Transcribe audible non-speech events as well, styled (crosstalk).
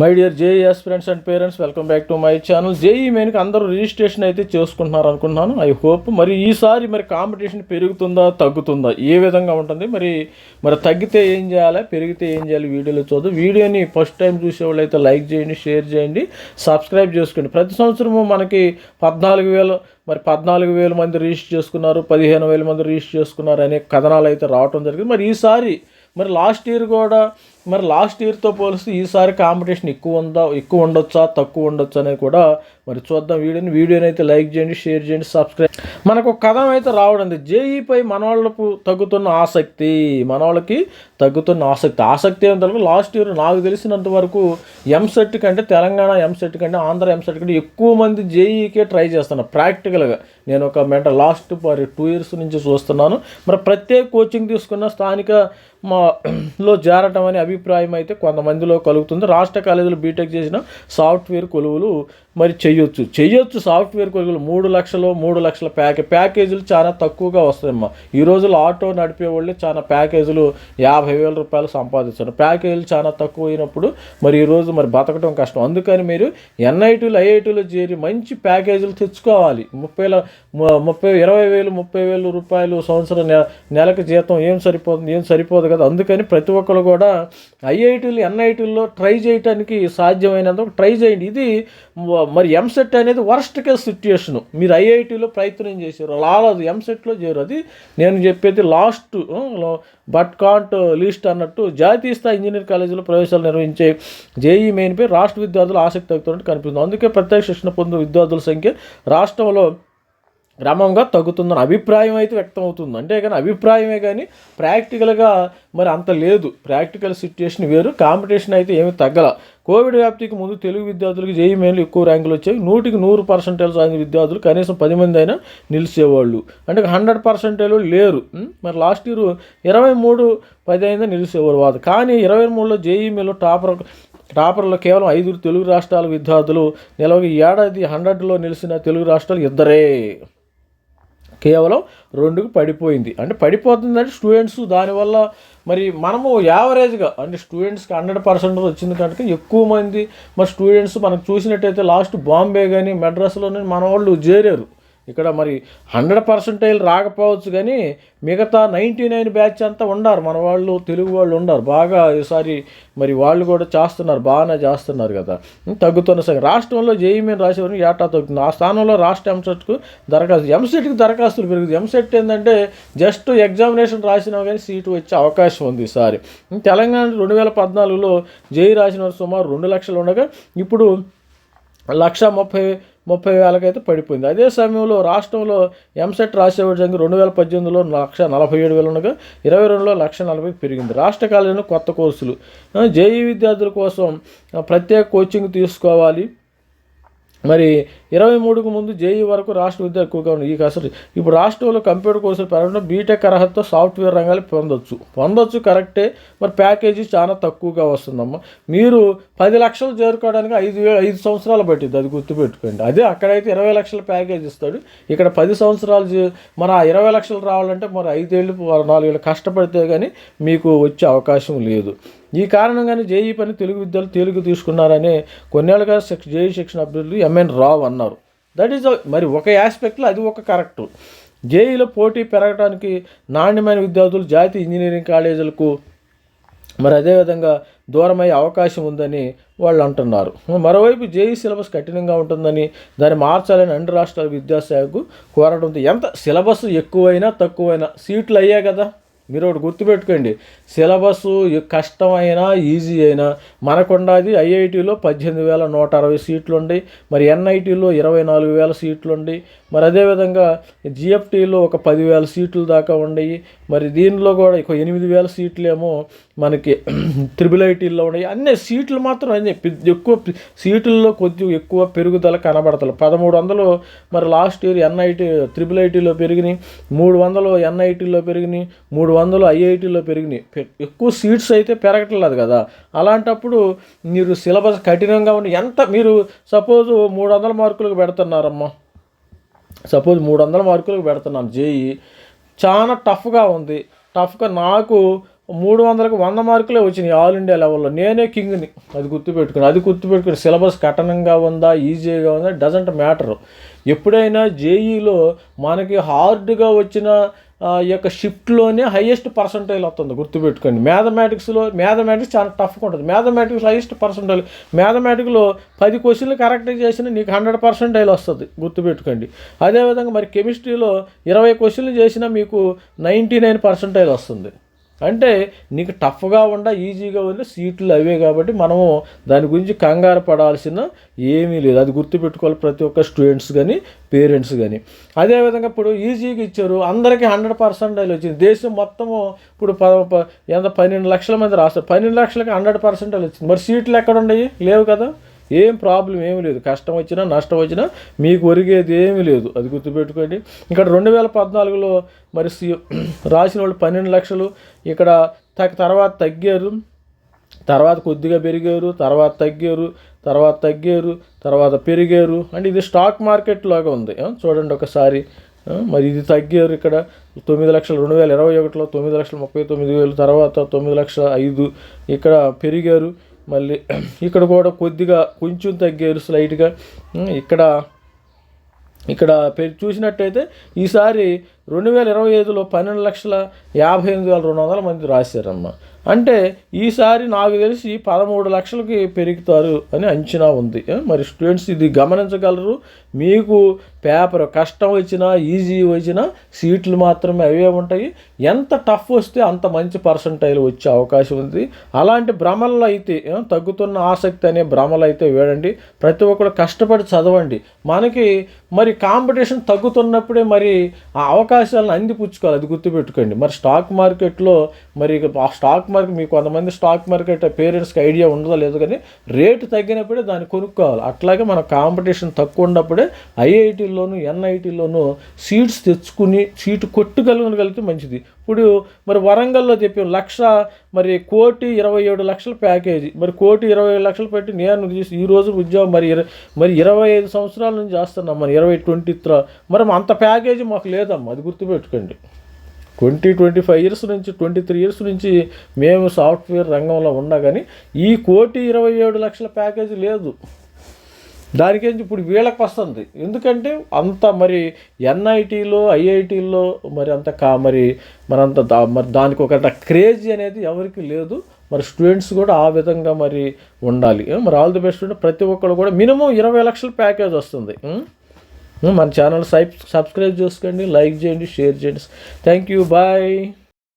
My dear JEE friends and parents welcome back to my channel JEE మెయిన్కి అందరూ registration అయితే చేసుకుంటున్నారు అనుకుంటున్నాను. I hope మరి ఈసారి మరి కాంపిటీషన్ పెరుగుతుందా తగ్గుతుందా? ఏ విధంగా ఉంటుంది? మరి మరి తగ్గితే ఏం చేయాలి? పెరిగితే ఏం చేయాలి? వీడియోలో చూద్దాం. వీడియోని ఫస్ట్ టైం చూసేవాళ్ళు అయితే లైక్ చేయండి షేర్ చేయండి సబ్స్క్రైబ్ చేసుకోండి. ప్రతి సంవత్సరము మనకి పద్నాలుగు వేలు మరి పద్నాలుగు వేల మంది రిజిస్టర్ చేసుకున్నారు పదిహేను వేల మంది రిజిస్టర్ చేసుకున్నారు అనే కథనాలు అయితే రావటం జరిగింది. మరి ఈసారి మరి లాస్ట్ ఇయర్ కూడా మరి లాస్ట్ ఇయర్తో పోలిస్తే ఈసారి కాంపిటీషన్ ఎక్కువ ఉందా ఎక్కువ ఉండొచ్చా తక్కువ ఉండొచ్చా అనేది కూడా మరి చూద్దాం. వీడియోని వీడియోని అయితే లైక్ చేయండి షేర్ చేయండి సబ్స్క్రైబ్ మనకు ఒక కథం అయితే రావడం జేఈపై మనవాళ్ళకు తగ్గుతున్న ఆసక్తి మనవాళ్ళకి తగ్గుతున్న ఆసక్తి. ఆసక్తి ఏంటంటే లాస్ట్ ఇయర్ నాకు తెలిసినంత వరకు ఎంసెట్ కంటే తెలంగాణ ఎంసెట్ కంటే ఆంధ్ర ఎంసెట్ కంటే ఎక్కువ మంది జేఈకే ట్రై చేస్తున్నారు. ప్రాక్టికల్గా నేను ఒక మెంట లాస్ట్ మరి టూ ఇయర్స్ నుంచి చూస్తున్నాను. మరి ప్రత్యేక కోచింగ్ తీసుకున్న స్థానిక మా లో చేరటం అవి అభిప్రాయం అయితే కొంతమందిలో కలుగుతుంది. రాష్ట్ర కాలేజీలో బీటెక్ చేసిన సాఫ్ట్వేర్ కొలువులు మరి చెయ్యొచ్చు చెయ్యొచ్చు సాఫ్ట్వేర్ కొనుగోలు. మూడు లక్షలు మూడు లక్షల ప్యాకే ప్యాకేజీలు చాలా తక్కువగా వస్తాయమ్మా. ఈ రోజుల్లో ఆటో నడిపే వాళ్ళు చాలా ప్యాకేజీలు యాభై వేల రూపాయలు సంపాదిస్తారు ప్యాకేజీలు చాలా తక్కువ అయినప్పుడు మరి ఈరోజు మరి బతకడం కష్టం. అందుకని మీరు ఎన్ఐటీలు ఐఐటీలు చేరి మంచి ప్యాకేజీలు తెచ్చుకోవాలి. ముప్పై ముప్పై ఇరవై వేలు ముప్పై వేలు రూపాయలు సంవత్సరం నెలకు జీతం ఏం సరిపోతుంది ఏం సరిపోదు కదా. అందుకని ప్రతి ఒక్కరు కూడా ఐఐటీలు ఎన్ఐటీల్లో ట్రై చేయడానికి సాధ్యమైనంత ట్రై చేయండి. ఇది మరి ఎంసెట్ అనేది వరస్ట్ కేస్ సిచ్యుయేషను మీరు ఐఐటీలో ప్రయత్నం చేశారు. లాలదు ఎంసెట్లో చేరు అది నేను చెప్పేది లాస్ట్ బట్ కాంట్ లీస్ట్ అన్నట్టు జాతీయ స్థాయి ఇంజనీర్ కాలేజీలో ప్రవేశాలు నిర్వహించే జేఈ మెయిన్పై రాష్ట్ర విద్యార్థులు ఆసక్తి అవుతున్నట్టు కనిపిస్తుంది. అందుకే ప్రత్యేక శిక్షణ పొందిన విద్యార్థుల సంఖ్య రాష్ట్రంలో క్రమంగా తగ్గుతుందని అభిప్రాయం అయితే వ్యక్తం అవుతుంది అంటే కానీ అభిప్రాయమే కానీ ప్రాక్టికల్గా మరి అంత లేదు. ప్రాక్టికల్ సిచ్యుయేషన్ వేరు. కాంపిటీషన్ అయితే ఏమీ తగ్గల. కోవిడ్ వ్యాప్తికి ముందు తెలుగు విద్యార్థులకు జేఈ మెయిన్లు ఎక్కువ ర్యాంకులు వచ్చాయి. నూటికి నూరు పర్సెంటేజ్ సాధించిన విద్యార్థులు కనీసం పది మంది అయినా నిలిచేవాళ్ళు. అంటే హండ్రెడ్ పర్సెంటేజ్ లేరు. మరి లాస్ట్ ఇయర్ ఇరవై మూడు పది అయినా నిలిచేవారు వాదు కానీ ఇరవై మూడులో జేఈ మెయిన్లో టాపర్ టాపర్లో కేవలం ఐదుగురు తెలుగు రాష్ట్రాల విద్యార్థులు. నిలవగా ఏడాది హండ్రెడ్లో నిలిచిన తెలుగు రాష్ట్రాలు ఇద్దరే. కేవలం రెండుకు పడిపోయింది. అంటే పడిపోతుందంటే స్టూడెంట్స్ దానివల్ల మరి మనము యావరేజ్గా అంటే స్టూడెంట్స్కి హండ్రెడ్ పర్సెంట్ వచ్చింది కనుక ఎక్కువ మంది మరి స్టూడెంట్స్ మనకు చూసినట్టయితే లాస్ట్ బాంబే కానీ మెడ్రాస్లోనే మన వాళ్ళు చేరారు. ఇక్కడ మరి హండ్రెడ్ పర్సెంటైల్ రాకపోవచ్చు కానీ మిగతా నైంటీ నైన్ బ్యాచ్ అంతా ఉండారు. మన వాళ్ళు తెలుగు వాళ్ళు ఉండారు. బాగా ఈసారి మరి వాళ్ళు కూడా చేస్తున్నారు. బాగానే చేస్తున్నారు కదా. తగ్గుతున్న సంగతి రాష్ట్రంలో జేఈమీని రాసేవారు ఏటా తగ్గుతుంది? ఆ స్థానంలో రాష్ట్ర ఎంసెట్కు దరఖాస్తు ఎంసెట్కి దరఖాస్తులు పెరుగుతుంది. ఎంసెట్ ఏంటంటే జస్ట్ ఎగ్జామినేషన్ రాసినా కానీ సీటు వచ్చే అవకాశం ఉంది ఈసారి. తెలంగాణ రెండు వేల పద్నాలుగులో జేఈ రాసిన సుమారు రెండు లక్షలు ఉండగా ఇప్పుడు లక్ష ముప్పై ముప్పై వేలకైతే పడిపోయింది. అదే సమయంలో రాష్ట్రంలో ఎంసెట్ రాసేవాడి సంఖ్య రెండు వేల పద్దెనిమిదిలో లక్ష నలభై ఏడు వేలు ఉండగా ఇరవై రెండులో లక్ష నలభై పెరిగింది. రాష్ట్ర కాలేజీలో కొత్త కోర్సులు. జేఈ విద్యార్థుల కోసం ప్రత్యేక కోచింగ్ తీసుకోవాలి. మరి ఇరవై మూడుకు ముందు జేఈ వరకు రాష్ట్ర విద్య ఎక్కువగా ఉంది ఈ అసలు ఇప్పుడు రాష్ట్రంలో కంప్యూటర్ కోర్సులు పెరగడం బీటెక్ అర్హతతో సాఫ్ట్వేర్ రంగాలు పొందొచ్చు. పొందొచ్చు కరెక్టే. మరి ప్యాకేజీ చాలా తక్కువగా వస్తుందమ్మా. మీరు పది లక్షలు చేరుకోవడానికి ఐదు వే ఐదు సంవత్సరాలు పట్టింది అది గుర్తుపెట్టుకోండి. అదే అక్కడైతే ఇరవై లక్షల ప్యాకేజ్ ఇస్తాడు. ఇక్కడ పది సంవత్సరాలు మన ఇరవై లక్షలు రావాలంటే మరి ఐదేళ్ళు నాలుగేళ్ళు కష్టపడితే కానీ మీకు వచ్చే అవకాశం లేదు. ఈ కారణంగానే జేఈ పని తెలుగు విద్యార్థులు తేలిక తీసుకున్నారని కొన్నేళ్ళుగా శిక్ష జేఈ శిక్షణ అభ్యర్థులు ఎంఎన్ రావు అన్నారు. దట్ ఈజ్ మరి ఒక ఆస్పెక్ట్లో అది ఒక కరెక్ట్ జేఈలో పోటీ పెరగడానికి నాణ్యమైన విద్యార్థులు జాతీయ ఇంజనీరింగ్ కాలేజీలకు మరి అదేవిధంగా దూరమయ్యే అవకాశం ఉందని వాళ్ళు అంటున్నారు. మరోవైపు జేఈ సిలబస్ కఠినంగా ఉంటుందని దాన్ని మార్చాలని అన్ని రాష్ట్రాల విద్యాశాఖకు కోరడంతో ఎంత సిలబస్ ఎక్కువైనా తక్కువైనా సీట్లు అయ్యాయి కదా. మీరు ఒకటి గుర్తుపెట్టుకోండి. సిలబస్ కష్టమైనా ఈజీ అయినా మనకుండాది ఐఐటిలో పద్దెనిమిది వేల నూట అరవై సీట్లు ఉండి మరి ఎన్ఐటీలో ఇరవై నాలుగు వేల సీట్లు ఉండి మరి అదేవిధంగా జిఎఫ్టీలో ఒక పదివేల సీట్లు దాకా ఉండయి మరి దీనిలో కూడా ఒక ఎనిమిది వేల సీట్లు ఏమో మనకి (clears throat) త్రిబుల్ ఐటీల్లో ఉన్నాయి అన్ని సీట్లు మాత్రం అన్నీ ఎక్కువ సీట్లలో కొద్దిగా ఎక్కువ పెరుగుదల కనబడతలు పదమూడు వందలు మరి లాస్ట్ ఇయర్ ఎన్ఐటీ త్రిబుల్ ఐటీలో పెరిగినాయి మూడు వందలు ఎన్ఐటీలో పెరిగినాయి మూడు వందలు ఐఐటీలో పెరిగినాయి. పె- ఎక్కువ సీట్స్ అయితే పెరగట్లేదు కదా. అలాంటప్పుడు మీరు సిలబస్ కఠినంగా ఉండి ఎంత మీరు సపోజ్ మూడు వందల మార్కులకు పెడుతున్నారమ్మా. సపోజ్ మూడు వందల మార్కులకు పెడుతున్నాను జేఈ. చాలా టఫ్గా ఉంది. టఫ్గా నాకు మూడు వందలకు వంద మార్కులే వచ్చినాయి ఆల్ ఇండియా లెవెల్లో. నేనే కింగ్ని. అది గుర్తుపెట్టుకుని అది గుర్తుపెట్టుకుని సిలబస్ కఠినంగా ఉందా ఈజీగా ఉందా డజంట్ మ్యాటర్. ఎప్పుడైనా జేఈలో మనకి హార్డ్గా వచ్చిన ఈ యొక్క షిఫ్ట్లోనే హైయెస్ట్ పర్సంటైల్ వస్తుంది. గుర్తుపెట్టుకోండి. మ్యాథమెటిక్స్లో మ్యాథమెటిక్స్ చాలా టఫ్గా ఉంటుంది. మ్యాథమెటిక్స్ హైయెస్ట్ పర్సంటైల్ మ్యాథమెటిక్లో పది క్వశ్చన్లు కరెక్ట్ చేసిన నీకు హండ్రెడ్ పర్సంటైల్ వస్తుంది. గుర్తుపెట్టుకోండి. అదేవిధంగా మరి కెమిస్ట్రీలో ఇరవై క్వశ్చన్లు చేసినా మీకు నైంటీ నైన్ పర్సంటైల్ వస్తుంది. అంటే నీకు టఫ్గా ఉండ ఈజీగా వదిలే సీట్లు అవే కాబట్టి మనము దాని గురించి కంగారు పడాల్సిన ఏమీ లేదు. అది గుర్తుపెట్టుకోవాలి ప్రతి ఒక్క స్టూడెంట్స్ కానీ పేరెంట్స్ కానీ అదేవిధంగా ఇప్పుడు ఈజీగా ఇచ్చారు. అందరికీ హండ్రెడ్ పర్సెంటేజ్ వచ్చింది. దేశం మొత్తము ఇప్పుడు ప- ఎంత పన్నెండు లక్షల మంది రాస్తారు. పన్నెండు లక్షలకి హండ్రెడ్ పర్సెంట్ వచ్చింది. మరి సీట్లు ఎక్కడ ఉన్నాయి లేవు కదా. ఏం ప్రాబ్లం ఏమీ లేదు. కష్టం వచ్చినా నష్టం వచ్చినా మీకు ఒరిగేది ఏమీ లేదు. అది గుర్తుపెట్టుకోండి. ఇక్కడ రెండు వేల పద్నాలుగులో మరి (clears throat) రాసిన వాళ్ళు పన్నెండు లక్షలు. ఇక్కడ త- తర్వాత తగ్గారు. తర్వాత కొద్దిగా పెరిగారు తర్వాత తగ్గారు తర్వాత తగ్గారు తర్వాత పెరిగారు. అంటే ఇది స్టాక్ మార్కెట్ లాగా ఉంది. చూడండి ఒకసారి. మరి ఇది తగ్గారు ఇక్కడ. తొమ్మిది లక్షలు రెండు వేల ఇరవై ఒకటిలో తొమ్మిది లక్షల ముప్పై తొమ్మిది వేలు తర్వాత తొమ్మిది లక్షల ఐదు. ఇక్కడ పెరిగారు. మళ్ళీ ఇక్కడ కూడా కొద్దిగా కొంచెం తగ్గారు స్లైట్గా ఇక్కడ ఇక్కడ చూసినట్టయితే ఈసారి రెండు వేల ఇరవై ఐదులో పన్నెండు లక్షల యాభై ఎనిమిది వేల రెండు వందల మంది రాశారమ్మ. అంటే ఈసారి నాకు తెలిసి పదమూడు లక్షలకి పెరుగుతారు అని అంచనా ఉంది. మరి స్టూడెంట్స్ ఇది గమనించగలరు. మీకు పేపర్ కష్టం వచ్చినా ఈజీ వచ్చినా సీట్లు మాత్రమే అవే ఉంటాయి. ఎంత టఫ్ వస్తే అంత మంచి పర్సంటైల్ వచ్చే అవకాశం ఉంది. అలాంటి భ్రమల్లో అయితే తగ్గుతున్న ఆసక్తి అనే భ్రమలు అయితే వేడండి. ప్రతి ఒక్కరు కష్టపడి చదవండి. మనకి మరి కాంపిటీషన్ తగ్గుతున్నప్పుడే మరి ఆ అవకాశాలను అందిపుచ్చుకోవాలి. అది గుర్తుపెట్టుకోండి. మరి స్టాక్ మార్కెట్లో మరి ఇక ఆ స్టాక్ మార్కెట్ మీకు కొంతమంది స్టాక్ మార్కెట్ పేరెంట్స్కి ఐడియా ఉండదో లేదో కానీ రేటు తగ్గినప్పుడే దాన్ని కొనుక్కోవాలి. అట్లాగే మన కాంపిటీషన్ తక్కువ ఉన్నప్పుడే ఐఐటీలోను ఎన్ఐటీల్లోనూ సీట్స్ తెచ్చుకుని సీటు కొట్టుగలగలిగితే మంచిది. ఇప్పుడు మరి వరంగల్లో చెప్పాం లక్ష మరి కోటి ఇరవై ఏడు లక్షల ప్యాకేజీ. మరి కోటి ఇరవై ఏడు లక్షలు పెట్టి నేను తీసి ఈ రోజు ఉద్యోగం మరి మరి ఇరవై ఐదు సంవత్సరాల నుంచి చేస్తున్నాం. మరి ఇరవై ట్వంటీ త్రా. మరి అంత ప్యాకేజీ మాకు లేదమ్మా. అది గుర్తుపెట్టుకోండి. ట్వంటీ ట్వంటీ ఫైవ్ ఇయర్స్ నుంచి ట్వంటీ త్రీ ఇయర్స్ నుంచి మేము సాఫ్ట్వేర్ రంగంలో ఉన్నా కానీ ఈ కోటి ఇరవై ఏడు లక్షల ప్యాకేజీ లేదు. దానికేంచి ఇప్పుడు వీళ్ళకి వస్తుంది. ఎందుకంటే అంత మరి ఎన్ఐటీలో ఐఐటీలో మరి అంత కా మరి మరంత దా మరి దానికి ఒక క్రేజ్ అనేది ఎవరికి లేదు. మరి స్టూడెంట్స్ కూడా ఆ విధంగా మరి ఉండాలి. మరి ఆల్ ది బెస్ట్ ప్రతి ఒక్కరు కూడా మినిమం ఇరవై లక్షల ప్యాకేజ్ వస్తుంది. మన ఛానల్ సబ్ సబ్స్క్రైబ్ చేసుకోండి లైక్ చేయండి షేర్ చేయండి. Thank you bye